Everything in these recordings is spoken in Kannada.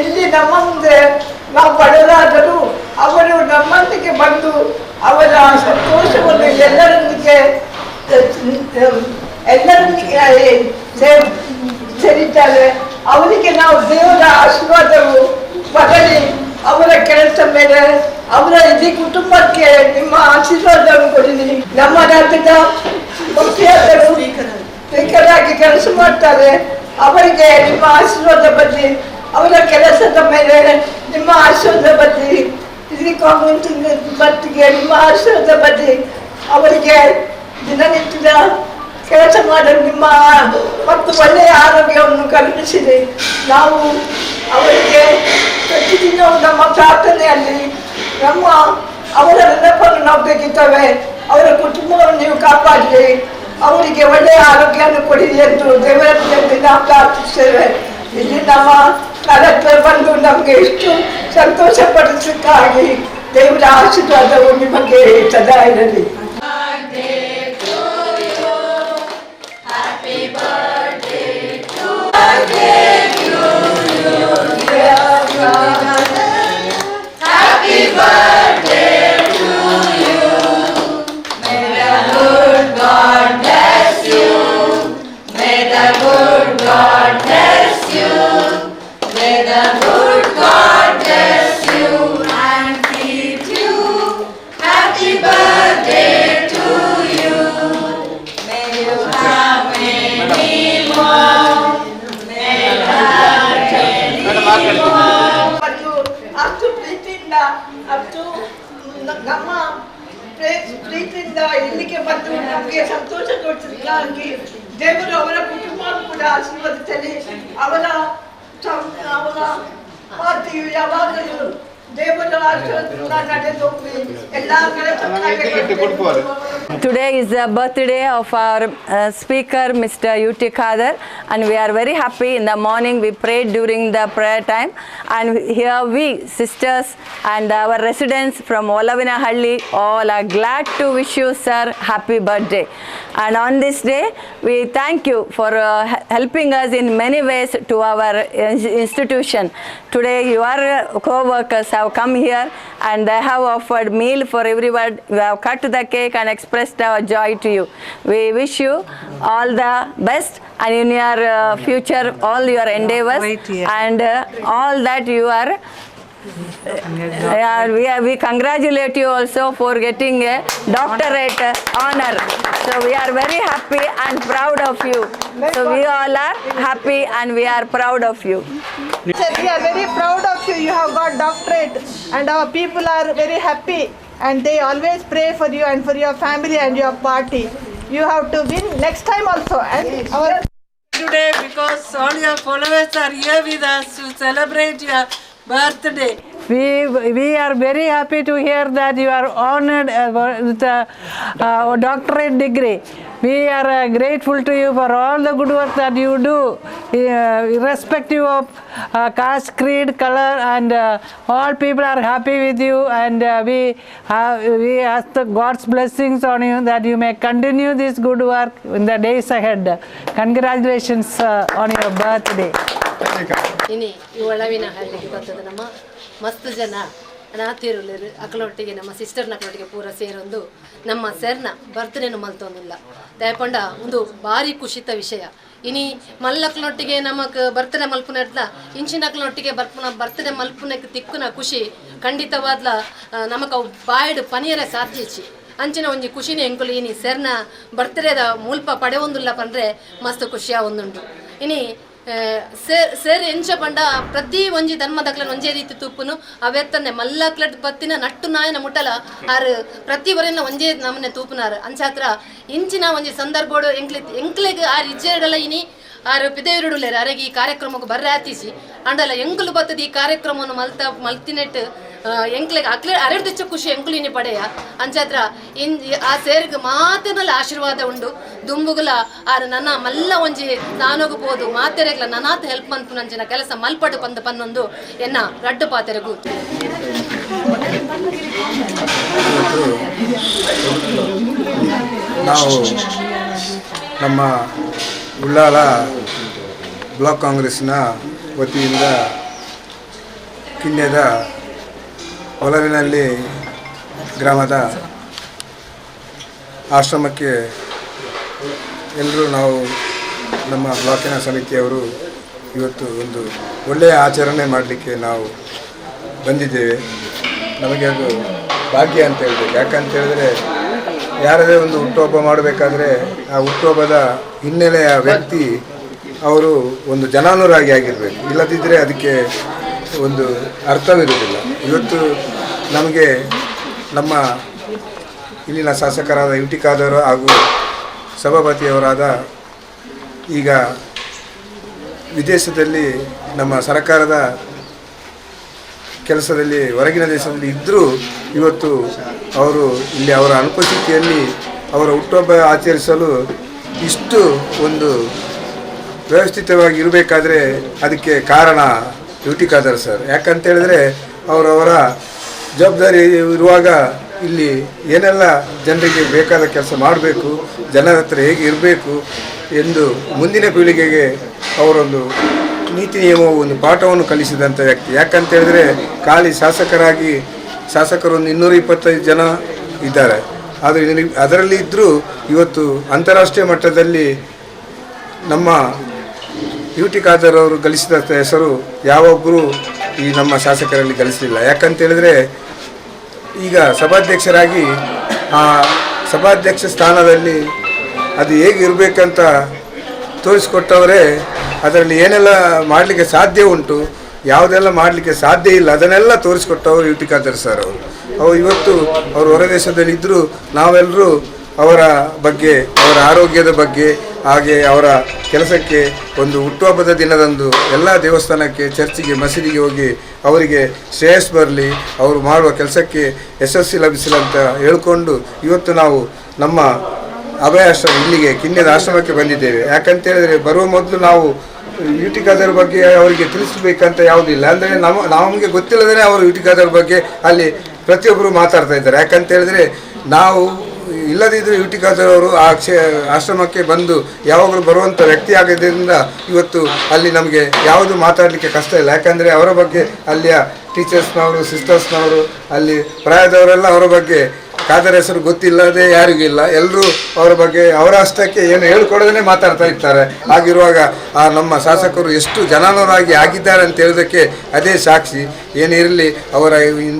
ಇಲ್ಲಿ ನಮ್ಮ ಮುಂದೆ ನಾವು ಬಡವರಾದರೂ ಅವರು ನಮ್ಮೊಂದಿಗೆ ಬಂದು ಅವರ ಸಂತೋಷವನ್ನು ಎಲ್ಲರೊಂದಿಗೆ ಎಲ್ಲರೊಂದಿಗೆ ಸೇರಿದ್ದಾರೆ. ಅವರಿಗೆ ನಾವು ದೇವರ ಆಶೀರ್ವಾದವು ಬರಲಿ ಅವರ ಕೆಲಸ ಮೇಲೆ ಅವರ ಇಡೀ ಕುಟುಂಬಕ್ಕೆ ನಿಮ್ಮ ಆಶೀರ್ವಾದವನ್ನು ಕೊಡಲಿ. ನಮ್ಮ ರಾಜ್ಯದ ಮುಖ್ಯಸ್ಥರು ಸ್ಪೀಕರಾಗಿ ಕೆಲಸ ಮಾಡ್ತಾರೆ. ಅವರಿಗೆ ನಿಮ್ಮ ಆಶೀರ್ವಾದ ಬರಲಿ. ಅವರ ಕೆಲಸದ ಮೇಲೆ ನಿಮ್ಮ ಆಶೀರ್ವಾದ ಬರಲಿ ಇಲ್ಲಿ ಕಾಂಗ್ರೆಸ್ ಮಟ್ಟಿಗೆ ನಿಮ್ಮ ಆಶೀರ್ವಾದ ಬರಲಿ ಅವರಿಗೆ ದಿನನಿತ್ಯದ ಕೆಲಸ ಮಾಡಲು ನಿಮ್ಮ ಮತ್ತು ಒಳ್ಳೆಯ ಆರೋಗ್ಯವನ್ನು ಕಲ್ಪಿಸಿದೆ ನಾವು ಅವರಿಗೆ ಪ್ರತಿದಿನವೂ ನಮ್ಮ ಪ್ರಾರ್ಥನೆಯಲ್ಲಿ ನಮ್ಮ ಅವರ ನೆನಪನ್ನು ನಾವು ತೆಗಿತೇವೆ. ಅವರ ಕುಟುಂಬವನ್ನು ನೀವು ಕಾಪಾಡಲಿ ಅವರಿಗೆ ಒಳ್ಳೆಯ ಆರೋಗ್ಯವನ್ನು ಕೊಡಿ ಎಂದು ದೇವರಲ್ಲಿ ನಾವು ಪ್ರಾರ್ಥಿಸ್ತೇವೆ ಇಲ್ಲಿ ನಮ್ಮ ಕಲೆಕ್ಟರ್ ಬಂದು ನಮಗೆ ಎಷ್ಟು ಸಂತೋಷ ಪಡಿಸಕ್ಕಾಗಿ ದೇವರ ಆಶೀರ್ವಾದವು ನಿಮಗೆ ಸದಾ ಇರಲಿ ನಮ್ಮ ಪ್ರೇ- ಪ್ರೀತಿಯಿಂದ ಇಲ್ಲಿಗೆ ಬಂದು ನಮಗೆ ಸಂತೋಷ ಕೊಡಿಸಲಿಕ್ಕಾಗಿ ದೇವರು ಅವರ ಕುಟುಂಬ ಕೂಡ ಆಶೀರ್ವದಿಸಲಿ. ಅವರ ಅವರ ಯಾವಾಗಲೂ Today is the birthday of our uh, speaker, Mr. Uti Khadar, and we are very happy. In the morning, we prayed during the prayer time, and here we, sisters, and our residents from Olavinahalli, all are glad to wish you, sir, happy birthday. And on this day, we thank you for uh, helping us in many ways to our uh, institution. Today, your uh, co workers have come here and they have offered meal for everyone. We have cut the cake and expressed our joy to you. We wish you all the best and in your uh, future, all your endeavors and uh, all that you are. Yeah, we, are, we congratulate you also for getting a doctorate honor. So we are very happy and proud of you. So we all are happy and we are proud of you. Sir, we are very proud of you. You have got doctorate, and our people are very happy, and they always pray for you and for your family and your party. You have to win next time also. And our today because all your followers are here with us to celebrate your birthday. We, we are very happy to hear that you are honored uh, with a uh, doctorate degree. We are uh, grateful to you for all the good work that you do, uh, irrespective of uh, caste, creed, color, and uh, all people are happy with you. And uh, we have, we ask the God's blessings on you that you may continue this good work in the days ahead. Congratulations uh, on your birthday. ಇನಿ, ಈ ಒಳವಿನ ಹಳ್ಳಿಗೆ ಬರ್ತದೆ ನಮ್ಮ ಮಸ್ತ್ ಜನ ಅನಾಥಿರುಲೇರು ಅಕ್ಕಲೊಟ್ಟಿಗೆ ನಮ್ಮ ಸಿಸ್ಟರ್ನ ಅಕ್ಕಲೊಟ್ಟಿಗೆ ಪೂರ ಸೇರೊಂದು ನಮ್ಮ ಸರ್ನ ಬರ್ತನೇನು ಮಲ್ತೊಂದಿಲ್ಲ ದಯಪಂಡ ಒಂದು ಭಾರಿ ಖುಷಿತ ವಿಷಯ. ಇನಿ ಮಲ್ಲಕ್ಲೊಟ್ಟಿಗೆ ಬರ್ತನೆ ಮಲ್ಪುನ ಇಂಚಿನ ಅಕ್ಕಲೊಟ್ಟಿಗೆ ಬರ್ಪುನ, ಬರ್ತನೆ ಮಲ್ಪುನಕ್ಕೆ ತಿಕ್ಕುನ ಖುಷಿ ಖಂಡಿತವಾದ್ಲ ನಮಗ ಬಾಯ್ಡ್ ಪನಿಯರ ಸಾಧ್ಯಚಿ ಅಂಚಿನ ಒಂಜಿ ಖುಷಿನೇ ಎಂಕುಲು ಇನಿ ಸರ್ನ ಮೂಲ್ಪ ಮುಲ್ಪ ಪಡೆವೊಂದುಲ್ಲ ಪಂದ್ರೆ ಮಸ್ತ್ ಖುಷಿಯ ಒಂದುಂಟು. ಇನಿ ಸೇರ್ ಎಂಚ ಪಂಡ ಪ್ರತಿ ಒಂಜಿ ಧರ್ಮದಕ್ಲನ್ ಒಂಜೇ ರೀತಿ ತೂಪುನು ಅವೆತ್ತನೆ ಮಲ್ಲಕ್ಲಡ್ ಬತ್ತಿನ ನಟ್ಟು ನಾಯನ ಮುಟ್ಟಲ ಆರ್ ಪ್ರತಿ ವರೆನ ಒಂಜೇ ನಮ್ಮನೆ ತೂಪುನಾರ್. ಅಂಚಾತ್ರ ಇಂಚಿನ ಒಂಜಿ ಸಂದರ್ಭೋಡು ಎಂಕ್ಲೆ, ಎಂಕ್ಲೆಗ್ ಆರ್ ಇಜ್ಜೆಡಲ ಇನಿ ಆರು ಪಿದೇರುಡುಲೇರು ಅರೆಗೆ ಈ ಕಾರ್ಯಕ್ರಮಕ್ಕೆ ಬರ್ರೆ ಆತೀಸಿ ಅಂಡಲ್ಲ ಎಂಕುಲು ಬತ್ತದ ಈ ಕಾರ್ಯಕ್ರಮವನ್ನು ಮಲ್ತ, ಮಲ್ತಿನೆಟ್ ಎಂಕ್ಲೆಗ್ ಅಕ್ಲೆ ಅರೆಡ್ದಿಚ್ಚ ಖುಷಿ ಎಂಕುಲಿನಿ ಪಡೆಯ. ಅಂಚಾತ್ರ ಇನ್ ಆ ಸೇರ್ಗ್ ಮಾತಿನಲ್ಲಿ ಆಶೀರ್ವಾದ ಉಂಡು. ದುಂಬುಗುಲ ಆರು ನನ್ನ ಮಲ್ಲ ಒಂಜಿ ನಾನೋಗಬಹುದು. ಮಾತೆರೆಗ್ಲ ನನಾತ್ ಹೆಲ್ಪ್ ಮಂತು ನಂಜಿನ ಕೆಲಸ ಮಲ್ಪಡು ಪಂದ ಪನ್ನೊಂದು ಎನ್ನ ರಡ್ಡು ಪಾತೆರೆಗೂ ನಾವು ನಮ್ಮ ಉಳ್ಳಾಲ ಬ್ಲಾಕ್ ಕಾಂಗ್ರೆಸ್ನ ವತಿಯಿಂದ ಕಿಣ್ಯದ ಒಲವಿನಲ್ಲಿ ಗ್ರಾಮದ ಆಶ್ರಮಕ್ಕೆ ಎಲ್ಲರೂ ನಾವು ನಮ್ಮ ಬ್ಲಾಕಿನ ಸಮಿತಿಯವರು ಇವತ್ತು ಒಂದು ಒಳ್ಳೆಯ ಆಚರಣೆ ಮಾಡಲಿಕ್ಕೆ ನಾವು ಬಂದಿದ್ದೇವೆ. ನಮಗೆ ಅದು ಭಾಗ್ಯ ಅಂತ ಹೇಳ್ಬೇಕು. ಯಾಕಂತ ಹೇಳಿದ್ರೆ ಯಾರದೇ ಒಂದು ಹುಟ್ಟುಹಬ್ಬ ಮಾಡಬೇಕಾದ್ರೆ ಆ ಹುಟ್ಟುಹಬ್ಬದ ಹಿನ್ನೆಲೆಯ ವ್ಯಕ್ತಿ ಅವರು ಒಂದು ಜನಾನುರಾಗಿ ಆಗಿರಬೇಕು. ಇಲ್ಲದಿದ್ದರೆ ಅದಕ್ಕೆ ಒಂದು ಅರ್ಥವಿರುವುದಿಲ್ಲ. ಇವತ್ತು ನಮಗೆ ನಮ್ಮ ಇಲ್ಲಿನ ಶಾಸಕರಾದ ಯು ಟಿ ಹಾಗೂ ಸಭಾಪತಿಯವರಾದ ಈಗ ವಿದೇಶದಲ್ಲಿ ನಮ್ಮ ಸರ್ಕಾರದ ಕೆಲಸದಲ್ಲಿ, ಹೊರಗಿನ ದೇಶದಲ್ಲಿ ಇದ್ದರೂ ಇವತ್ತು ಅವರು ಇಲ್ಲಿ ಅವರ ಅನುಪಸ್ಥಿತಿಯಲ್ಲಿ ಅವರ ಹುಟ್ಟುಹಬ್ಬ ಆಚರಿಸಲು ಇಷ್ಟು ಒಂದು ವ್ಯವಸ್ಥಿತವಾಗಿ ಇರಬೇಕಾದ್ರೆ ಅದಕ್ಕೆ ಕಾರಣ ಡ್ಯೂಟಿ ಖಾದರ್ ಸರ್. ಯಾಕಂತ ಹೇಳಿದ್ರೆ ಅವರವರ ಜವಾಬ್ದಾರಿ ಇರುವಾಗ ಇಲ್ಲಿ ಏನೆಲ್ಲ ಜನರಿಗೆ ಬೇಕಾದ ಕೆಲಸ ಮಾಡಬೇಕು, ಜನರ ಹತ್ರ ಹೇಗೆ ಇರಬೇಕು ಎಂದು ಮುಂದಿನ ಪೀಳಿಗೆಗೆ ಅವರೊಂದು ನೀತಿ ನಿಯಮ ಒಂದು ಪಾಠವನ್ನು ಕಲಿಸಿದಂಥ ವ್ಯಕ್ತಿ. ಯಾಕಂತ ಹೇಳಿದ್ರೆ, ಖಾಲಿ ಶಾಸಕರಾಗಿ ಶಾಸಕರು ಒಂದು ಇನ್ನೂರ ಇಪ್ಪತ್ತೈದು ಜನ ಇದ್ದಾರೆ. ಆದರೆ ಅದರಲ್ಲಿ ಇದ್ದರೂ ಇವತ್ತು ಅಂತಾರಾಷ್ಟ್ರೀಯ ಮಟ್ಟದಲ್ಲಿ ನಮ್ಮ ಯು ಟಿ ಖಾದರ್ ಅವರು ಗಳಿಸಿದಂಥ ಹೆಸರು ಯಾವೊಬ್ಬರೂ ಈ ನಮ್ಮ ಶಾಸಕರಲ್ಲಿ ಗಳಿಸಲಿಲ್ಲ. ಯಾಕಂತ ಹೇಳಿದ್ರೆ, ಈಗ ಸಭಾಧ್ಯಕ್ಷರಾಗಿ ಆ ಸಭಾಧ್ಯಕ್ಷ ಸ್ಥಾನದಲ್ಲಿ ಅದು ಹೇಗಿರಬೇಕಂತ ತೋರಿಸ್ಕೊಟ್ಟವರೇ ಅದರಲ್ಲಿ ಏನೆಲ್ಲ ಮಾಡಲಿಕ್ಕೆ ಸಾಧ್ಯ ಉಂಟು, ಯಾವುದೆಲ್ಲ ಮಾಡಲಿಕ್ಕೆ ಸಾಧ್ಯ ಇಲ್ಲ, ಅದನ್ನೆಲ್ಲ ತೋರಿಸಿಕೊಟ್ಟವರು ಯು ಟಿ ಖಾದರ್ ಸರ್ ಅವರು. ಅವರು ಇವತ್ತು ಅವರು ಹೊರದೇಶದಲ್ಲಿದ್ದರೂ ನಾವೆಲ್ಲರೂ ಅವರ ಬಗ್ಗೆ, ಅವರ ಆರೋಗ್ಯದ ಬಗ್ಗೆ, ಹಾಗೆ ಅವರ ಕೆಲಸಕ್ಕೆ ಒಂದು ಹುಟ್ಟುಹಬ್ಬದ ದಿನದಂದು ಎಲ್ಲ ದೇವಸ್ಥಾನಕ್ಕೆ, ಚರ್ಚಿಗೆ, ಮಸೀದಿಗೆ ಹೋಗಿ ಅವರಿಗೆ ಶ್ರೇಯಸ್ ಬರಲಿ, ಅವರು ಮಾಡುವ ಕೆಲಸಕ್ಕೆ ಯಶಸ್ವಿ ಲಭಿಸಲಿ ಅಂತ ಹೇಳ್ಕೊಂಡು ಇವತ್ತು ನಾವು ನಮ್ಮ ಅಭಯ ಆಶ್ರಮ ಇಲ್ಲಿಗೆ ಕಿನ್ಯದ ಆಶ್ರಮಕ್ಕೆ ಬಂದಿದ್ದೇವೆ. ಯಾಕಂತ ಹೇಳಿದ್ರೆ ಬರುವ ಮೊದಲು ನಾವು ಯುಟಿ ಖಾದರ್ ಬಗ್ಗೆ ಅವರಿಗೆ ತಿಳಿಸಬೇಕಂತ ಯಾವುದಿಲ್ಲ. ಅಂದರೆ ನಮ್ಮ ನಮಗೆ ಗೊತ್ತಿಲ್ಲದೇ ಅವರು ಯುಟಿ ಖಾದರ್ ಬಗ್ಗೆ ಅಲ್ಲಿ ಪ್ರತಿಯೊಬ್ಬರು ಮಾತಾಡ್ತಾ ಇದ್ದಾರೆ. ಯಾಕಂತ ಹೇಳಿದ್ರೆ ನಾವು ಇಲ್ಲದಿದ್ದರೆ ಅವರು ಆ ಕ್ಷೇ, ಆಶ್ರಮಕ್ಕೆ ಬಂದು ಯಾವಾಗಲೂ ಬರುವಂಥ ವ್ಯಕ್ತಿ ಆಗಿದ್ದರಿಂದ ಇವತ್ತು ಅಲ್ಲಿ ನಮಗೆ ಯಾವುದು ಮಾತಾಡಲಿಕ್ಕೆ ಕಷ್ಟ ಇಲ್ಲ. ಯಾಕಂದರೆ ಅವರ ಬಗ್ಗೆ ಅಲ್ಲಿಯ ಟೀಚರ್ಸ್ನವರು ಸಿಸ್ಟರ್ಸ್ನವರು ಅಲ್ಲಿ ಪ್ರಾಯದವರೆಲ್ಲ ಅವರ ಬಗ್ಗೆ ಖಾದರ್ ಹೆಸರು ಗೊತ್ತಿಲ್ಲದೆ ಯಾರಿಗೂ ಇಲ್ಲ. ಎಲ್ಲರೂ ಅವರ ಬಗ್ಗೆ, ಅವರ ಅಷ್ಟಕ್ಕೆ ಏನು ಹೇಳ್ಕೊಡೋದನ್ನೇ ಮಾತಾಡ್ತಾ ಇರ್ತಾರೆ. ಹಾಗಿರುವಾಗ ಆ ನಮ್ಮ ಶಾಸಕರು ಎಷ್ಟು ಜನಾನುರಾಗಿ ಆಗಿದ್ದಾರೆ ಅಂತ ಹೇಳೋದಕ್ಕೆ ಅದೇ ಸಾಕ್ಷಿ. ಏನಿರಲಿ ಅವರ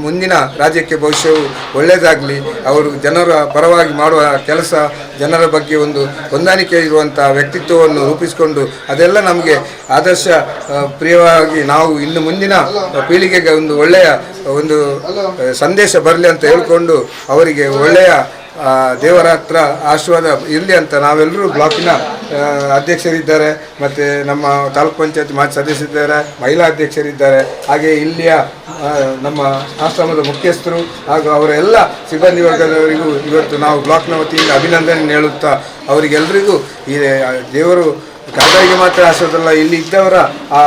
ಮುಂದಿನ ರಾಜ್ಯಕ್ಕೆ ಭವಿಷ್ಯವು ಒಳ್ಳೆಯದಾಗಲಿ ಅವರು ಜನರ ಪರವಾಗಿ ಮಾಡುವ ಕೆಲಸ ಜನರ ಬಗ್ಗೆ ಒಂದು ಹೊಂದಾಣಿಕೆ ಇರುವಂಥ ವ್ಯಕ್ತಿತ್ವವನ್ನು ರೂಪಿಸಿಕೊಂಡು ಅದೆಲ್ಲ ನಮಗೆ ಆದರ್ಶ ಪ್ರಿಯವಾಗಿ ನಾವು ಇನ್ನು ಮುಂದಿನ ಪೀಳಿಗೆಗೆ ಒಂದು ಒಳ್ಳೆಯ ಒಂದು ಸಂದೇಶ ಬರಲಿ ಅಂತ ಹೇಳಿಕೊಂಡು ಅವರಿಗೆ ಒಳ್ಳೆಯ ಆ, ದೇವರ ಹತ್ರ ಆಶೀರ್ವಾದ ಇರಲಿ ಅಂತ ನಾವೆಲ್ಲರೂ ಬ್ಲಾಕಿನ ಅಧ್ಯಕ್ಷರಿದ್ದಾರೆ ಮತ್ತು ನಮ್ಮ ತಾಲೂಕ್ ಪಂಚಾಯತ್ ಮಾಜಿ ಸದಸ್ಯರಿದ್ದಾರೆ ಮಹಿಳಾ ಅಧ್ಯಕ್ಷರಿದ್ದಾರೆ. ಹಾಗೆ ಇಲ್ಲಿಯ ನಮ್ಮ ಆಶ್ರಮದ ಮುಖ್ಯಸ್ಥರು ಹಾಗೂ ಅವರ ಎಲ್ಲ ಸಿಬ್ಬಂದಿ ವರ್ಗದವರಿಗೂ ಇವತ್ತು ನಾವು ಬ್ಲಾಕ್ನ ವತಿಯಿಂದ ಅಭಿನಂದನೆ ಹೇಳುತ್ತಾ ಅವರಿಗೆಲ್ಲರಿಗೂ ಈ ದೇವರು ಕಾದಾಯಿಗೆ ಮಾತ್ರ ಆಶ್ರದಲ್ಲ ಇಲ್ಲಿ ಇದ್ದವರ ಆ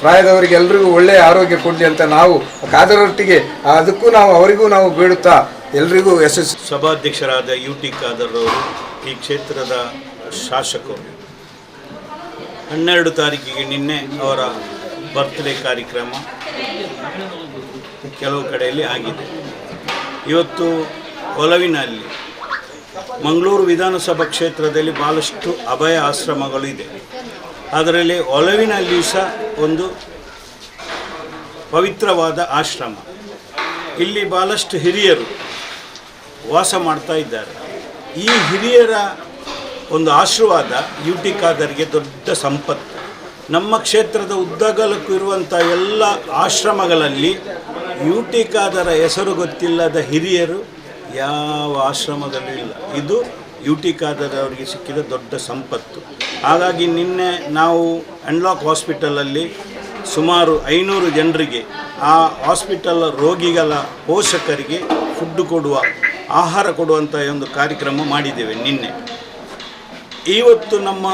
ಪ್ರಾಯದವರಿಗೆಲ್ಲರಿಗೂ ಒಳ್ಳೆಯ ಆರೋಗ್ಯ ಕೊಡಲಿ ಅಂತ ನಾವು ಕಾದರೊಟ್ಟಿಗೆ ಅದಕ್ಕೂ ನಾವು ಅವರಿಗೂ ನಾವು ಬೇಡುತ್ತಾ ಎಲ್ರಿಗೂ ಯಶಸ್ಸು ಸಭಾಧ್ಯಕ್ಷರಾದ ಯು ಟಿ ಖಾದರ್ ಅವರು ಈ ಕ್ಷೇತ್ರದ ಶಾಸಕರು. ಹನ್ನೆರಡು ತಾರೀಕಿಗೆ ನಿನ್ನೆ ಅವರ ಬರ್ತ್ಡೇ ಕಾರ್ಯಕ್ರಮ ಕೆಲವು ಕಡೆಯಲ್ಲಿ ಆಗಿದೆ. ಇವತ್ತು ಒಲವಿನಲ್ಲಿ ಮಂಗಳೂರು ವಿಧಾನಸಭಾ ಕ್ಷೇತ್ರದಲ್ಲಿ ಭಾಳಷ್ಟು ಅಭಯ ಆಶ್ರಮಗಳು ಇದೆ. ಅದರಲ್ಲಿ ಒಲವಿನಲ್ಲಿ ಸಹ ಒಂದು ಪವಿತ್ರವಾದ ಆಶ್ರಮ. ಇಲ್ಲಿ ಭಾಳಷ್ಟು ಹಿರಿಯರು ವಾಸ ಮಾಡ್ತಾ ಇದ್ದಾರೆ. ಈ ಹಿರಿಯರ ಒಂದು ಆಶೀರ್ವಾದ ಯು ಟಿ ಖಾದರ್ಗೆ ದೊಡ್ಡ ಸಂಪತ್ತು. ನಮ್ಮ ಕ್ಷೇತ್ರದ ಉದ್ದಗಲಕ್ಕೂ ಇರುವಂಥ ಎಲ್ಲ ಆಶ್ರಮಗಳಲ್ಲಿ ಯು ಟಿ ಖಾದರ ಹೆಸರು ಗೊತ್ತಿಲ್ಲದ ಹಿರಿಯರು ಯಾವ ಆಶ್ರಮದಲ್ಲೂ ಇಲ್ಲ. ಇದು ಯು ಟಿ ಖಾದರ್ ಅವರಿಗೆ ಸಿಕ್ಕಿದ ದೊಡ್ಡ ಸಂಪತ್ತು. ಹಾಗಾಗಿ ನಿನ್ನೆ ನಾವು ಅನ್ಲಾಕ್ ಹಾಸ್ಪಿಟಲಲ್ಲಿ ಸುಮಾರು ಐನೂರು ಜನರಿಗೆ ಆ ಹಾಸ್ಪಿಟಲ್ ರೋಗಿಗಳ ಪೋಷಕರಿಗೆ ಫುಡ್ ಕೊಡುವ ಆಹಾರ ಕೊಡುವಂಥ ಒಂದು ಕಾರ್ಯಕ್ರಮ ಮಾಡಿದ್ದೇವೆ ನಿನ್ನೆ. ಇವತ್ತು ನಮ್ಮ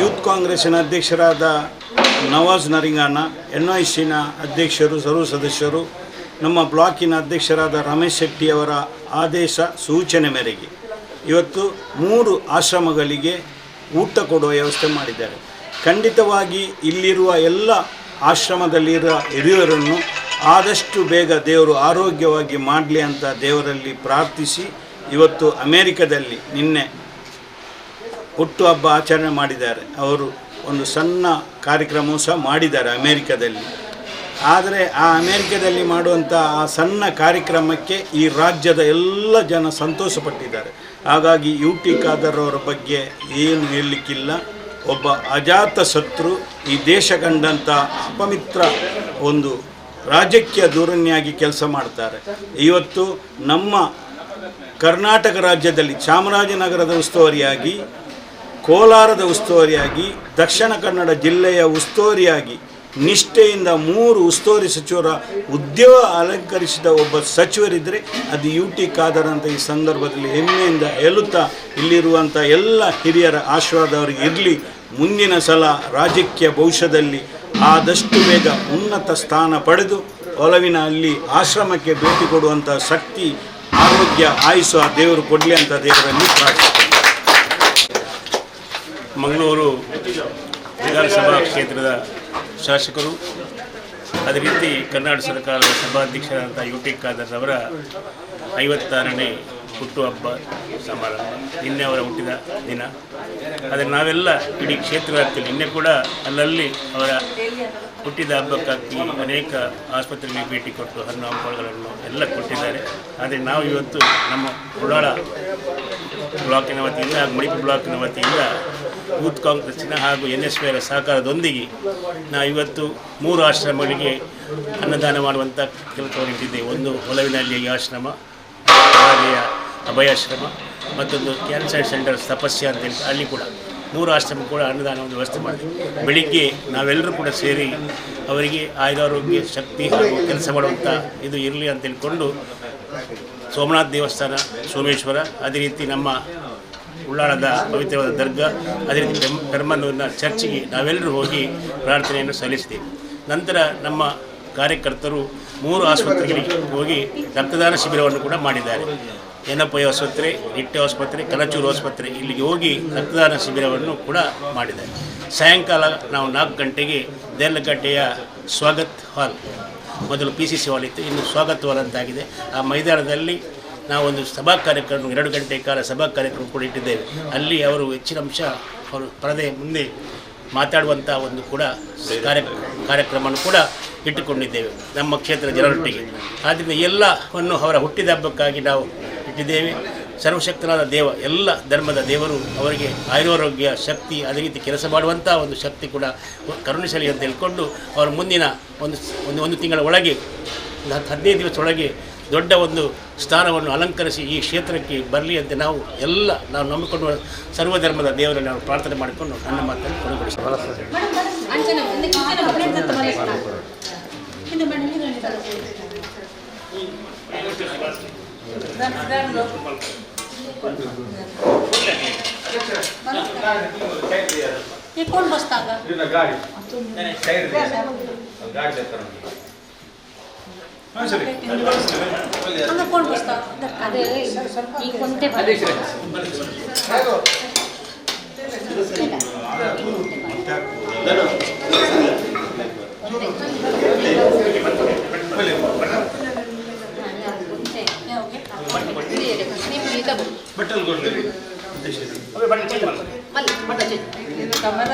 ಯೂತ್ ಕಾಂಗ್ರೆಸ್ಸಿನ ಅಧ್ಯಕ್ಷರಾದ ನವಾಜ್ ನರಿಂಗಾನ ಎನ್ ಐ ಸಿನ ಅಧ್ಯಕ್ಷರು, ಸರ್ವ ಸದಸ್ಯರು, ನಮ್ಮ ಬ್ಲಾಕಿನ ಅಧ್ಯಕ್ಷರಾದ ರಮೇಶ್ ಶೆಟ್ಟಿಯವರ ಆದೇಶ, ಸೂಚನೆ ಮೇರೆಗೆ ಇವತ್ತು ಮೂರು ಆಶ್ರಮಗಳಿಗೆ ಊಟ ಕೊಡುವ ವ್ಯವಸ್ಥೆ ಮಾಡಿದ್ದಾರೆ. ಖಂಡಿತವಾಗಿ ಇಲ್ಲಿರುವ ಎಲ್ಲ ಆಶ್ರಮದಲ್ಲಿರುವ ಹಿರಿಯರನ್ನು ಆದಷ್ಟು ಬೇಗ ದೇವರು ಆರೋಗ್ಯವಾಗಿ ಮಾಡಲಿ ಅಂತ ದೇವರಲ್ಲಿ ಪ್ರಾರ್ಥಿಸಿ, ಇವತ್ತು ಅಮೇರಿಕದಲ್ಲಿ ನಿನ್ನೆ ಹುಟ್ಟುಹಬ್ಬ ಆಚರಣೆ ಮಾಡಿದ್ದಾರೆ. ಅವರು ಒಂದು ಸಣ್ಣ ಕಾರ್ಯಕ್ರಮವೂ ಸಹ ಮಾಡಿದ್ದಾರೆ ಅಮೇರಿಕದಲ್ಲಿ. ಆದರೆ ಆ ಅಮೇರಿಕದಲ್ಲಿ ಮಾಡುವಂಥ ಆ ಸಣ್ಣ ಕಾರ್ಯಕ್ರಮಕ್ಕೆ ಈ ರಾಜ್ಯದ ಎಲ್ಲ ಜನ ಸಂತೋಷಪಟ್ಟಿದ್ದಾರೆ. ಹಾಗಾಗಿ ಯು ಟಿ ಖಾದರ್ ಅವರ ಬಗ್ಗೆ ಏನು ಹೇಳಲಿಕ್ಕಿಲ್ಲ. ಒಬ್ಬ ಅಜಾತ ಶತ್ರು ಈ ದೇಶ ಕಂಡಂಥ ಅಪಮಿತ್ರ ಒಂದು ರಾಜ್ಯಕ್ಕೆ ದೂರನ್ಯಾಗಿ ಕೆಲಸ ಮಾಡ್ತಾರೆ. ಇವತ್ತು ನಮ್ಮ ಕರ್ನಾಟಕ ರಾಜ್ಯದಲ್ಲಿ ಚಾಮರಾಜನಗರದ ಉಸ್ತುವಾರಿಯಾಗಿ, ಕೋಲಾರದ ಉಸ್ತುವಾರಿಯಾಗಿ, ದಕ್ಷಿಣ ಕನ್ನಡ ಜಿಲ್ಲೆಯ ಉಸ್ತುವಾರಿಯಾಗಿ, ನಿಷ್ಠೆಯಿಂದ ಮೂರು ಉಸ್ತುವಾರಿ ಸಚಿವರ ಉದ್ಯೋಗ ಅಲಂಕರಿಸಿದ ಒಬ್ಬ ಸಚಿವರಿದ್ದರೆ ಅದು ಯು ಟಿ ಖಾದರ್ ಅಂತ ಈ ಸಂದರ್ಭದಲ್ಲಿ ಹೆಮ್ಮೆಯಿಂದ ಹೇಳುತ್ತಾ ಇಲ್ಲಿರುವಂಥ ಎಲ್ಲ ಹಿರಿಯರ ಆಶೀರ್ವಾದ ಇರಲಿ. ಮುಂದಿನ ಸಲ ರಾಜಕೀಯ ಭವಿಷ್ಯದಲ್ಲಿ ಆದಷ್ಟು ಬೇಗ ಉನ್ನತ ಸ್ಥಾನ ಪಡೆದು ಒಲವಿನ ಅಲ್ಲಿ ಆಶ್ರಮಕ್ಕೆ ಭೇಟಿ ಕೊಡುವಂಥ ಶಕ್ತಿ, ಆರೋಗ್ಯ ಆಯುಷ ದೇವರು ಕೊಡಲಿ ಅಂತ ದೇವರಲ್ಲಿ ಪ್ರಾರ್ಥಿಸ್ತೇನೆ ಮಂಗಳೂರು ವಿಧಾನಸಭಾ ಕ್ಷೇತ್ರದ ಶಾಸಕರು, ಅದೇ ರೀತಿ ಕರ್ನಾಟಕ ಸರ್ಕಾರದ ಸಭಾಧ್ಯಕ್ಷರಾದಂಥ ಯು ಟಿ ಖಾದರ್ ಅವರ ಐವತ್ತಾರನೇ ಹುಟ್ಟುಹಬ್ಬ ಸಮಾರಂಭ. ನಿನ್ನೆ ಅವರ ಹುಟ್ಟಿದ ದಿನ. ಆದರೆ ನಾವೆಲ್ಲ ಇಡೀ ಕ್ಷೇತ್ರ ನಿನ್ನೆ ಕೂಡ ಅಲ್ಲಲ್ಲಿ ಅವರ ಹುಟ್ಟಿದ ಹಬ್ಬಕ್ಕಾಗಿ ಅನೇಕ ಆಸ್ಪತ್ರೆಗೆ ಭೇಟಿ ಕೊಟ್ಟು ಹಣ್ಣು ಹಂಪಲುಗಳನ್ನು ಎಲ್ಲ ಕೊಟ್ಟಿದ್ದಾರೆ. ಆದರೆ ನಾವು ಇವತ್ತು ನಮ್ಮ ಉಳ್ಳಾಳ ಬ್ಲಾಕಿನ ವತಿಯಿಂದ ಹಾಗೂ ಮಣಿಪುರ ಬ್ಲಾಕಿನ ವತಿಯಿಂದ ಯೂತ್ ಕಾಂಗ್ರೆಸ್ಸಿನ ಹಾಗೂ ಎನ್ ಎಸ್ ಪಿಯರ ಸಹಕಾರದೊಂದಿಗೆ ನಾವು ಇವತ್ತು ಮೂರು ಆಶ್ರಮಗಳಿಗೆ ಅನ್ನದಾನ ಮಾಡುವಂಥ ಕೆಲಸವನ್ನು ಇಟ್ಟಿದ್ದೇವೆ. ಒಂದು ಹೊಲವಿನಲ್ಲಿ ಆಶ್ರಮ, ಹಾಗೆಯ ಅಭಯಾಶ್ರಮ ಮತ್ತೊಂದು ಕ್ಯಾನ್ಸರ್ ಸೆಂಟರ್ ತಪಸ್ಯ ಅಂತೇಳಿ ಅಲ್ಲಿ ಕೂಡ ಮೂರು ಆಶ್ರಮ ಕೂಡ ಅನ್ನದಾನವನ್ನು ವ್ಯವಸ್ಥೆ ಮಾಡಿದೆ ಬೆಳಿಗ್ಗೆ ನಾವೆಲ್ಲರೂ ಕೂಡ ಸೇರಿ ಅವರಿಗೆ ಆಯುರಾರೋಗ್ಯ, ಶಕ್ತಿ ಹಾಗೂ ಕೆಲಸ ಮಾಡುವಂಥ ಇದು ಇರಲಿ ಅಂತ ತಿಳ್ಕೊಂಡು ಸೋಮನಾಥ ದೇವಸ್ಥಾನ, ಸೋಮೇಶ್ವರ, ಅದೇ ರೀತಿ ನಮ್ಮ ಉಳ್ಳಾಳದ ಪವಿತ್ರವಾದ ದರ್ಗಾ, ಅದೇ ರೀತಿ ಬೆಮ್- ಚರ್ಚಿಗೆ ನಾವೆಲ್ಲರೂ ಹೋಗಿ ಪ್ರಾರ್ಥನೆಯನ್ನು ಸಲ್ಲಿಸಿದ್ದೇವೆ ನಂತರ ನಮ್ಮ ಕಾರ್ಯಕರ್ತರು ಮೂರು ಆಸ್ಪತ್ರೆಗಳಿಗೆ ಹೋಗಿ ರಕ್ತದಾನ ಶಿಬಿರವನ್ನು ಕೂಡ ಮಾಡಿದ್ದಾರೆ. ಏನಪ್ಪಯ್ಯ ಆಸ್ಪತ್ರೆ ನಿಟ್ಟೆ ಆಸ್ಪತ್ರೆ ಕಲಚೂರು ಆಸ್ಪತ್ರೆ ಇಲ್ಲಿಗೆ ಹೋಗಿ ರಕ್ತದಾನ ಶಿಬಿರವನ್ನು ಕೂಡ ಮಾಡಿದ್ದಾರೆ. ಸಾಯಂಕಾಲ ನಾವು ನಾಲ್ಕು ಗಂಟೆಗೆ ದೇರ್ಲಗಟ್ಟೆಯ ಸ್ವಾಗತ್ ಹಾಲ್, ಮೊದಲು ಪಿ ಸಿ ಸಿ ಹಾಲ್ ಇತ್ತು, ಇನ್ನು ಸ್ವಾಗತ್ ಹಾಲ್ ಅಂತಾಗಿದೆ. ಆ ಮೈದಾನದಲ್ಲಿ ನಾವು ಒಂದು ಸಭಾ ಕಾರ್ಯಕ್ರಮ, ಎರಡು ಗಂಟೆ ಕಾಲ ಸಭಾ ಕಾರ್ಯಕ್ರಮ ಕೂಡ ಇಟ್ಟಿದ್ದೇವೆ. ಅಲ್ಲಿ ಅವರು ಹೆಚ್ಚಿನ ಅಂಶ ಅವರು ಪರದೆ ಮುಂದೆ ಮಾತಾಡುವಂಥ ಒಂದು ಕೂಡ ಕಾರ್ಯ ಕಾರ್ಯಕ್ರಮವನ್ನು ಕೂಡ ಇಟ್ಟುಕೊಂಡಿದ್ದೇವೆ. ನಮ್ಮ ಕ್ಷೇತ್ರ ಜನರೊಟ್ಟಿಗೆ. ಆದ್ದರಿಂದ ಎಲ್ಲವನ್ನು ಅವರ ಹುಟ್ಟಿದ ಹಬ್ಬಕ್ಕಾಗಿ ನಾವು ಇಟ್ಟಿದ್ದೇವೆ. ಸರ್ವಶಕ್ತನಾದ ದೇವ, ಎಲ್ಲ ಧರ್ಮದ ದೇವರು ಅವರಿಗೆ ಆಯುರಾರೋಗ್ಯ, ಶಕ್ತಿ, ಅದೇ ರೀತಿ ಕೆಲಸ ಮಾಡುವಂಥ ಒಂದು ಶಕ್ತಿ ಕೂಡ ಕರುಣಿಸಲಿ ಅಂತ ಹೇಳ್ಕೊಂಡು ಅವರ ಮುಂದಿನ ಒಂದು ಒಂದು ಒಂದು ತಿಂಗಳ ಒಳಗೆ ಹದಿನೈದು ದಿವಸ ಒಳಗೆ ದೊಡ್ಡ ಒಂದು ಸ್ಥಾನವನ್ನು ಅಲಂಕರಿಸಿ ಈ ಕ್ಷೇತ್ರಕ್ಕೆ ಬರಲಿ ಅಂತ ನಾವು ಎಲ್ಲ ನಾವು ನಂಬಿಕೊಂಡು ಸರ್ವಧರ್ಮದ ದೇವರಲ್ಲಿ ನಾವು ಪ್ರಾರ್ಥನೆ ಮಾಡಿಕೊಂಡು ನನ್ನ ಮಾತನ್ನು ಕೊನೆಗೊಳಿಸ್ತೀವಿ ಅಂದ್ಕೊಂಡು ಬಸ್ತಾ ಅದೇ ಈಗ ಒಂದೇ ಬಟ್ಟಲ್ ಕೊಡ್ತೀರಿ ಬಟ್ಟೆ ಬಟ್ಟೆ ಕಮಲ